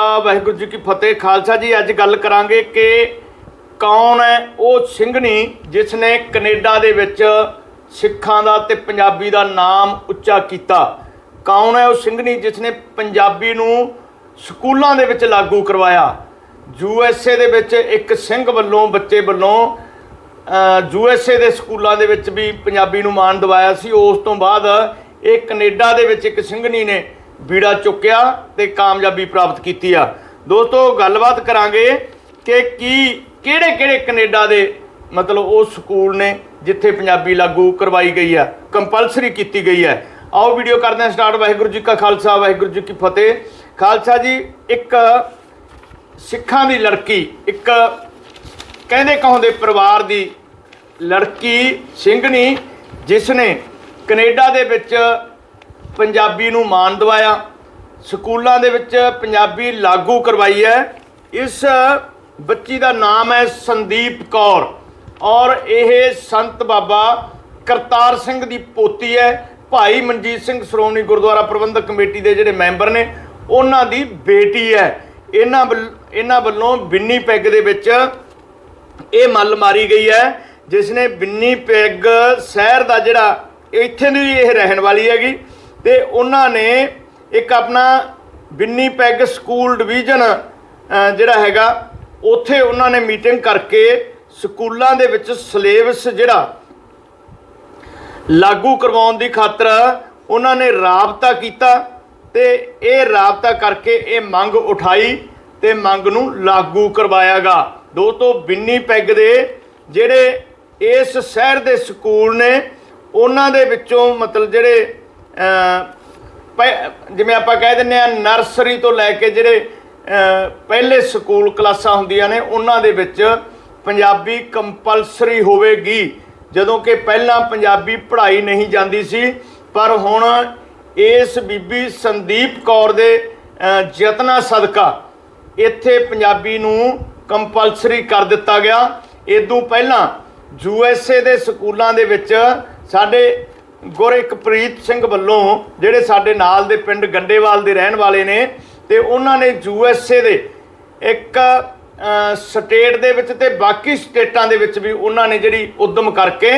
ਵਾਹਿਗੁਰੂ ਜੀ ਕੀ ਫਤਿਹ। ਖਾਲਸਾ ਜੀ, ਅੱਜ ਗੱਲ ਕਰਾਂਗੇ ਕਿ ਕੌਣ ਹੈ ਉਹ ਸਿੰਘਣੀ ਜਿਸ ਨੇ ਕੈਨੇਡਾ ਦੇ ਵਿੱਚ ਸਿੱਖਾਂ ਦਾ ਤੇ ਪੰਜਾਬੀ ਦਾ ਨਾਮ ਉੱਚਾ ਕੀਤਾ। ਕੌਣ ਹੈ ਉਹ ਸਿੰਘਣੀ ਜਿਸ ਨੇ ਪੰਜਾਬੀ ਨੂੰ ਸਕੂਲਾਂ ਦੇ ਵਿੱਚ ਲਾਗੂ ਕਰਵਾਇਆ? ਯੂ ਐਸ ਏ ਦੇ ਵਿੱਚ ਇੱਕ ਸਿੰਘ ਵੱਲੋਂ, ਬੱਚੇ ਵੱਲੋਂ ਯੂ ਐਸ ਏ ਦੇ ਸਕੂਲਾਂ ਦੇ ਵਿੱਚ ਵੀ ਪੰਜਾਬੀ ਨੂੰ ਮਾਣ ਦਿਵਾਇਆ ਸੀ। ਉਸ ਤੋਂ ਬਾਅਦ ਇਹ ਕੈਨੇਡਾ ਦੇ ਵਿੱਚ ਇੱਕ ਸਿੰਘਣੀ ਨੇ ਬੀੜਾ ਚੁੱਕਿਆ ਤੇ ਕਾਮਯਾਬੀ ਪ੍ਰਾਪਤ ਕੀਤੀ ਆ। ਦੋਸਤੋ, ਗੱਲਬਾਤ ਕਰਾਂਗੇ ਕਿ ਕੀ ਕਿਹੜੇ ਕਿਹੜੇ ਕੈਨੇਡਾ ਦੇ ਮਤਲਬ ਉਹ ਸਕੂਲ ਨੇ ਜਿੱਥੇ ਪੰਜਾਬੀ ਲਾਗੂ ਕਰਵਾਈ ਗਈ ਆ, ਕੰਪਲਸਰੀ ਕੀਤੀ ਗਈ ਹੈ ਆਓ ਵੀਡੀਓ ਕਰਦੇ ਹਾਂ ਸਟਾਰਟ। ਵਾਹਿਗੁਰੂ ਜੀ ਕਾ ਖਾਲਸਾ, ਵਾਹਿਗੁਰੂ ਜੀ ਕੀ ਫਤਿਹ। ਖਾਲਸਾ ਜੀ, ਇੱਕ ਸਿੱਖਾਂ ਦੀ ਲੜਕੀ, ਇੱਕ ਕਹਿੰਦੇ ਕਹਾਉਂਦੇ ਪਰਿਵਾਰ ਦੀ ਲੜਕੀ ਸਿੰਘਣੀ ਜਿਸ ਨੇ ਕੈਨੇਡਾ ਦੇ ਵਿੱਚ ਪੰਜਾਬੀ ਨੂੰ ਮਾਣ ਦਿਵਾਇਆ। ਸਕੂਲਾਂ ਦੇ ਵਿੱਚ ਪੰਜਾਬੀ ਲਾਗੂ ਕਰਵਾਈ ਹੈ। ਇਸ ਬੱਚੀ ਦਾ ਨਾਮ ਹੈ ਸੰਦੀਪ ਕੌਰ ਔਰ ਇਹ ਸੰਤ ਬਾਬਾ ਕਰਤਾਰ ਸਿੰਘ ਦੀ ਪੋਤੀ ਹੈ। ਭਾਈ ਮਨਜੀਤ ਸਿੰਘ ਸ਼੍ਰੋਮਣੀ ਗੁਰਦੁਆਰਾ ਪ੍ਰਬੰਧਕ ਕਮੇਟੀ ਦੇ ਜਿਹੜੇ ਮੈਂਬਰ ਨੇ, ਉਹਨਾਂ ਦੀ ਬੇਟੀ ਹੈ। ਇਹਨਾਂ ਵੱਲ- ਇਹਨਾਂ ਵੱਲੋਂ ਬਿੰਨੀ ਪੈਗ ਦੇ ਵਿੱਚ ਇਹ ਮੱਲ ਮਾਰੀ ਗਈ ਹੈ, ਜਿਸ ਨੇ ਬਿੰਨੀ ਪੈਗ ਸ਼ਹਿਰ ਦਾ ਜਿਹੜਾ ਇੱਥੇ ਦੀ ਇਹ ਰਹਿਣ ਵਾਲੀ ਹੈਗੀ। ਤੇ ਉਹਨਾਂ ਨੇ ਇੱਕ ਆਪਣਾ ਬਿੰਨੀ ਪੈਗ ਸਕੂਲ ਡਿਵੀਜ਼ਨ ਜਿਹੜਾ ਹੈਗਾ, ਉੱਥੇ ਉਹਨਾਂ ਨੇ ਮੀਟਿੰਗ ਕਰਕੇ ਸਕੂਲਾਂ ਦੇ ਵਿੱਚ ਸਿਲੇਬਸ ਜਿਹੜਾ ਲਾਗੂ ਕਰਵਾਉਣ ਦੀ ਖਾਤਰ ਉਹਨਾਂ ਨੇ ਰਾਬਤਾ ਕੀਤਾ ਤੇ ਇਹ ਰਾਬਤਾ ਕਰਕੇ ਇਹ ਮੰਗ ਉਠਾਈ ਤੇ ਮੰਗ ਨੂੰ ਲਾਗੂ ਕਰਵਾਇਆਗਾ। ਦੋਸਤੋ, ਬਿੰਨੀ ਪੈਗ ਦੇ ਜਿਹੜੇ ਇਸ ਸ਼ਹਿਰ ਦੇ ਸਕੂਲ ਨੇ, ਉਹਨਾਂ ਦੇ ਵਿੱਚੋਂ ਮਤਲਬ ਜਿਹੜੇ ਜਿਵੇਂ ਆਪਾਂ ਕਹਿ ਦਿੰਨੇ ਆ ਨਰਸਰੀ ਤੋਂ ਲੈ ਕੇ ਜਿਹੜੇ ਪਹਿਲੇ ਸਕੂਲ ਕਲਾਸਾਂ ਹੁੰਦੀਆਂ ਨੇ ਉਹਨਾਂ ਦੇ ਵਿੱਚ ਪੰਜਾਬੀ ਕੰਪਲਸਰੀ ਹੋਵੇਗੀ। ਜਦੋਂ ਕਿ ਪਹਿਲਾਂ ਪੰਜਾਬੀ ਪੜ੍ਹਾਈ ਨਹੀਂ ਜਾਂਦੀ ਸੀ ਪਰ ਹੁਣ ਇਸ ਬੀਬੀ ਸੰਦੀਪ ਕੌਰ ਦੇ ਅ, ਯਤਨਾਂ ਸਦਕਾ ਇੱਥੇ ਪੰਜਾਬੀ ਨੂੰ ਕੰਪਲਸਰੀ ਕਰ ਦਿੱਤਾ ਗਿਆ। ਇਦੋਂ ਪਹਿਲਾਂ ਯੂ ਐਸ ਏ ਦੇ ਸਕੂਲਾਂ ਦੇ ਵਿੱਚ ਸਾਡੇ ਗੁਰਿਕਪ੍ਰੀਤ ਸਿੰਘ ਵੱਲੋਂ ਜਿਹੜੇ ਸਾਡੇ ਨਾਲ ਦੇ ਪਿੰਡ ਗੰਡੇਵਾਲ ਦੇ ਰਹਿਣ ਵਾਲੇ ਨੇ ਤੇ ਉਹਨਾਂ ਨੇ ਯੂ ਐਸ ਏ ਦੇ ਇੱਕ ਸਟੇਟ ਦੇ ਵਿੱਚ ਤੇ ਬਾਕੀ ਸਟੇਟਾਂ ਦੇ ਵਿੱਚ ਵੀ ਉਹਨਾਂ ਨੇ ਜਿਹੜੀ ਉਦਮ ਕਰਕੇ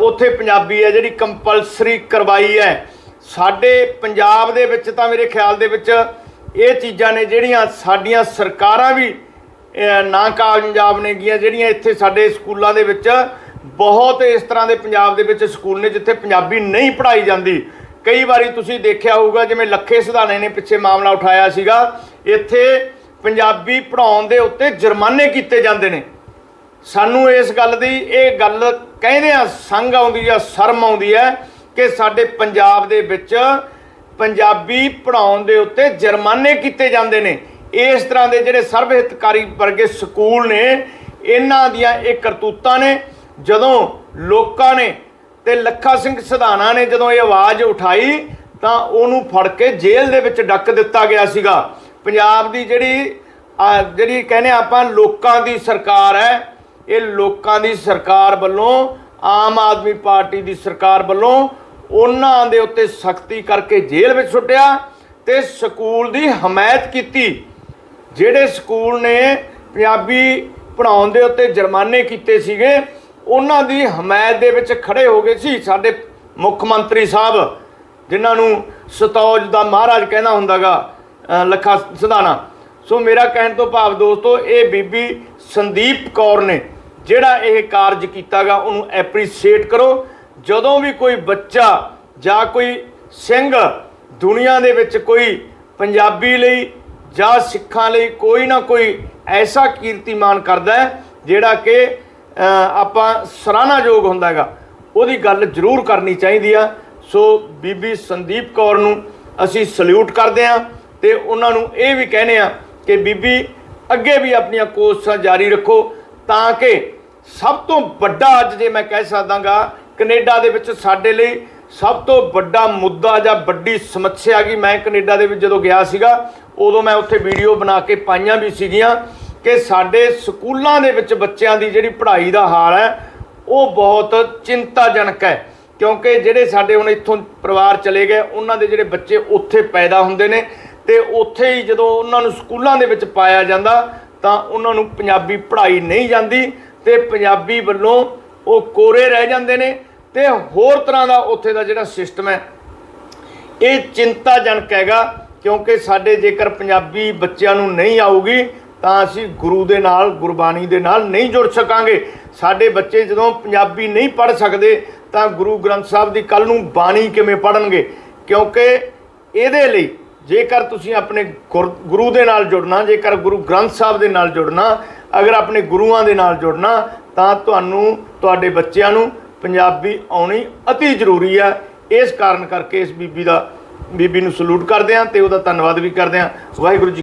ਉੱਥੇ ਪੰਜਾਬੀ ਹੈ ਜਿਹੜੀ ਕੰਪਲਸਰੀ ਕਰਵਾਈ ਹੈ। ਸਾਡੇ ਪੰਜਾਬ ਦੇ ਵਿੱਚ ਤਾਂ ਮੇਰੇ ਖਿਆਲ ਦੇ ਵਿੱਚ ਇਹ ਚੀਜ਼ਾਂ ਨੇ ਜਿਹੜੀਆਂ ਸਾਡੀਆਂ ਸਰਕਾਰਾਂ ਵੀ ਅ, ਨਾ ਕਾਮਯਾਬ ਨੇ ਗੀਆਂ ਜਿਹੜੀਆਂ ਇੱਥੇ ਸਾਡੇ ਸਕੂਲਾਂ ਦੇ ਵਿੱਚ ਬਹੁਤ ਇਸ ਤਰ੍ਹਾਂ ਦੇ ਪੰਜਾਬ ਦੇ ਵਿੱਚ ਸਕੂਲ ਨੇ ਜਿੱਥੇ ਪੰਜਾਬੀ ਨਹੀਂ ਪੜ੍ਹਾਈ ਜਾਂਦੀ। ਕਈ ਵਾਰੀ ਤੁਸੀਂ ਦੇਖਿਆ ਹੋਊਗਾ, ਜਿਵੇਂ ਲੱਖੇ ਸਿਧਾਣੇ ਨੇ ਪਿੱਛੇ ਮਾਮਲਾ ਉਠਾਇਆ ਸੀਗਾ, ਇੱਥੇ ਪੰਜਾਬੀ ਪੜ੍ਹਾਉਣ ਦੇ ਉੱਤੇ ਜੁਰਮਾਨੇ ਕੀਤੇ ਜਾਂਦੇ ਨੇ। ਸਾਨੂੰ ਇਸ ਗੱਲ ਦੀ ਇਹ ਗੱਲ ਕਹਿੰਦੇ ਆ, ਸੰਗ ਆਉਂਦੀ ਆ, ਸ਼ਰਮ ਆਉਂਦੀ ਹੈ ਕਿ ਸਾਡੇ ਪੰਜਾਬ ਦੇ ਵਿੱਚ ਪੰਜਾਬੀ ਪੜ੍ਹਾਉਣ ਦੇ ਉੱਤੇ ਜੁਰਮਾਨੇ ਕੀਤੇ ਜਾਂਦੇ ਨੇ। ਇਸ ਤਰ੍ਹਾਂ ਦੇ ਜਿਹੜੇ ਸਰਵ ਹਿਤਕਾਰੀ ਵਰਗੇ ਸਕੂਲ ਨੇ, ਇਹਨਾਂ ਦੀਆਂ ਇਹ ਕਰਤੂਤਾਂ ਨੇ। ਜਦੋਂ ਲੋਕਾਂ ਨੇ ਤੇ ਲੱਖਾ ਸਿੰਘ ਸਿਧਾਣਾ ਨੇ ਜਦੋਂ ਇਹ ਆਵਾਜ਼ ਉਠਾਈ, ਤਾਂ ਉਹਨੂੰ ਫੜ ਕੇ ਜੇਲ੍ਹ ਦੇ ਵਿੱਚ ਡੱਕ ਦਿੱਤਾ ਗਿਆ ਸੀਗਾ। ਪੰਜਾਬ ਦੀ ਜਿਹੜੀ ਜਿਹੜੀ ਕਹਿੰਦੇ ਆਪਾਂ ਲੋਕਾਂ ਦੀ ਸਰਕਾਰ ਹੈ, ਇਹ ਲੋਕਾਂ ਦੀ ਸਰਕਾਰ ਵੱਲੋਂ, ਆਮ ਆਦਮੀ ਪਾਰਟੀ ਦੀ ਸਰਕਾਰ ਵੱਲੋਂ ਉਹਨਾਂ ਦੇ ਉੱਤੇ ਸਖਤੀ ਕਰਕੇ ਜੇਲ੍ਹ ਵਿੱਚ ਸੁੱਟਿਆ ਤੇ ਸਕੂਲ ਦੀ ਹਮਾਇਤ ਕੀਤੀ। ਜਿਹੜੇ ਸਕੂਲ ਨੇ ਪੰਜਾਬੀ ਪੜ੍ਹਾਉਣ ਦੇ ਉੱਤੇ ਜੁਰਮਾਨੇ ਕੀਤੇ ਸੀਗੇ ਉਹਨਾਂ ਦੀ ਹਮਾਇਤ ਦੇ ਵਿੱਚ ਖੜੇ ਹੋ ਗਏ ਸੀ ਸਾਡੇ ਮੁੱਖ ਮੰਤਰੀ ਸਾਹਿਬ ਜਿਨ੍ਹਾਂ ਨੂੰ ਸਤੌਜ ਦਾ ਮਹਾਰਾਜ ਕਹਿੰਦਾ ਹੁੰਦਾਗਾ ਅ, ਲੱਖਾ ਸਿਧਾਣਾ। ਸੋ ਮੇਰਾ ਕਹਿਣ ਤੋਂ ਭਾਵ ਦੋਸਤੋ ਇਹ ਬੀਬੀ ਸੰਦੀਪ ਕੌਰ ਨੇ ਜਿਹੜਾ ਇਹ ਕਾਰਜ ਕੀਤਾਗਾ ਉਹਨੂੰ ਐਪਰੀਸ਼ੀਏਟ ਕਰੋ। ਜਦੋਂ ਵੀ ਕੋਈ ਬੱਚਾ ਜਾਂ ਕੋਈ ਸਿੰਘ ਦੁਨੀਆ ਦੇ ਵਿੱਚ ਕੋਈ ਪੰਜਾਬੀ ਲਈ ਜਾਂ ਸਿੱਖਾਂ ਲਈ ਕੋਈ ਨਾ ਕੋਈ ਐਸਾ ਕੀਰਤੀਮਾਨ ਕਰਦਾ ਹੈ ਜਿਹੜਾ ਕਿ ਆਪਾਂ ਸਰਾਹਨਾਯੋਗ ਹੁੰਦਾ ਹੈਗਾ, ਉਹਦੀ ਗੱਲ ਜ਼ਰੂਰ ਕਰਨੀ ਚਾਹੀਦੀ ਆ। ਸੋ ਬੀਬੀ ਸੰਦੀਪ ਕੌਰ ਨੂੰ ਅਸੀਂ ਸਲੂਟ ਕਰਦੇ ਆ ਤੇ ਉਹਨਾਂ ਨੂੰ ਇਹ ਵੀ ਕਹਿੰਦੇ ਆ ਕਿ ਬੀਬੀ ਅੱਗੇ ਵੀ ਆਪਣੀਆਂ ਕੋਸ਼ਿਸ਼ਾਂ ਜਾਰੀ ਰੱਖੋ ਤਾਂ ਕਿ ਸਭ ਤੋਂ ਵੱਡਾ ਅੱਜ ਜੇ ਮੈਂ ਕਹਿ ਸਕਦਾਗਾ, ਕੈਨੇਡਾ ਦੇ ਵਿੱਚ ਸਾਡੇ ਲਈ ਸਭ ਤੋਂ ਵੱਡਾ ਮੁੱਦਾ ਜਾਂ ਵੱਡੀ ਸਮੱਸਿਆ ਗਈ ਮੈਂ ਕੈਨੇਡਾ ਦੇ ਵਿੱਚ ਜਦੋਂ ਗਿਆ ਸੀਗਾ, ਉਦੋਂ ਮੈਂ ਉੱਥੇ ਵੀਡੀਓ ਬਣਾ ਕੇ ਪਾਈਆਂ ਵੀ ਸੀਗੀਆਂ। ਕਿ ਸਾਡੇ ਸਕੂਲਾਂ ਦੇ ਵਿੱਚ ਬੱਚਿਆਂ ਦੀ ਜਿਹੜੀ ਪੜ੍ਹਾਈ ਦਾ ਹਾਲ ਹੈ, ਉਹ ਬਹੁਤ ਚਿੰਤਾਜਨਕ ਹੈ। ਕਿਉਂਕਿ ਜਿਹੜੇ ਸਾਡੇ ਹੁਣ ਇੱਥੋਂ ਪਰਿਵਾਰ ਚਲੇ ਗਏ, ਉਹਨਾਂ ਦੇ ਜਿਹੜੇ ਬੱਚੇ ਉੱਥੇ ਪੈਦਾ ਹੁੰਦੇ ਨੇ ਤੇ ਉੱਥੇ ਹੀ ਜਦੋਂ ਉਹਨਾਂ ਨੂੰ ਸਕੂਲਾਂ ਦੇ ਵਿੱਚ ਪਾਇਆ ਜਾਂਦਾ, ਤਾਂ ਉਹਨਾਂ ਨੂੰ ਪੰਜਾਬੀ ਪੜ੍ਹਾਈ ਨਹੀਂ ਜਾਂਦੀ ਤੇ ਪੰਜਾਬੀ ਵੱਲੋਂ ਉਹ ਕੋਰੇ ਰਹਿ ਜਾਂਦੇ ਨੇ ਤੇ ਹੋਰ ਤਰ੍ਹਾਂ ਦਾ ਉੱਥੇ ਦਾ ਜਿਹੜਾ ਸਿਸਟਮ ਹੈ, ਇਹ ਚਿੰਤਾਜਨਕ ਹੈਗਾ। ਕਿਉਂਕਿ ਸਾਡੇ ਜੇਕਰ ਪੰਜਾਬੀ ਬੱਚਿਆਂ ਨੂੰ ਨਹੀਂ ਆਊਗੀ ਤਾਂ ਅਸੀਂ ਗੁਰੂ ਦੇ ਨਾਲ, ਗੁਰਬਾਣੀ ਦੇ ਨਾਲ ਨਹੀਂ ਜੁੜ ਸਕਾਂਗੇ। ਸਾਡੇ ਬੱਚੇ ਜਦੋਂ ਪੰਜਾਬੀ ਨਹੀਂ ਪੜ੍ਹ ਸਕਦੇ, ਤਾਂ ਗੁਰੂ ਗ੍ਰੰਥ ਸਾਹਿਬ ਦੀ ਕੱਲ ਨੂੰ ਬਾਣੀ ਕਿਵੇਂ ਪੜ੍ਹਨਗੇ? ਕਿਉਂਕਿ ਇਹਦੇ ਲਈ ਜੇਕਰ ਤੁਸੀਂ ਆਪਣੇ ਗੁਰ- ਗੁਰੂ ਦੇ ਨਾਲ ਜੁੜਨਾ, ਜੇਕਰ ਗੁਰੂ ਗ੍ਰੰਥ ਸਾਹਿਬ ਦੇ ਨਾਲ ਜੁੜਨਾ, ਅਗਰ ਆਪਣੇ ਗੁਰੂਆਂ ਦੇ ਨਾਲ ਜੁੜਨਾ, ਤਾਂ ਤੁਹਾਨੂੰ, ਤੁਹਾਡੇ ਬੱਚਿਆਂ ਨੂੰ ਪੰਜਾਬੀ ਆਉਣੀ ਅਤੀ ਜ਼ਰੂਰੀ ਆ। ਇਸ ਕਾਰਨ ਕਰਕੇ ਇਸ ਬੀਬੀ ਦਾ, ਬੀਬੀ ਨੂੰ ਸਲੂਟ ਕਰਦੇ ਹਾਂ ਤੇ ਉਹਦਾ ਧੰਨਵਾਦ ਵੀ ਕਰਦੇ ਹਾਂ। ਵਾਹਿਗੁਰੂ ਜੀ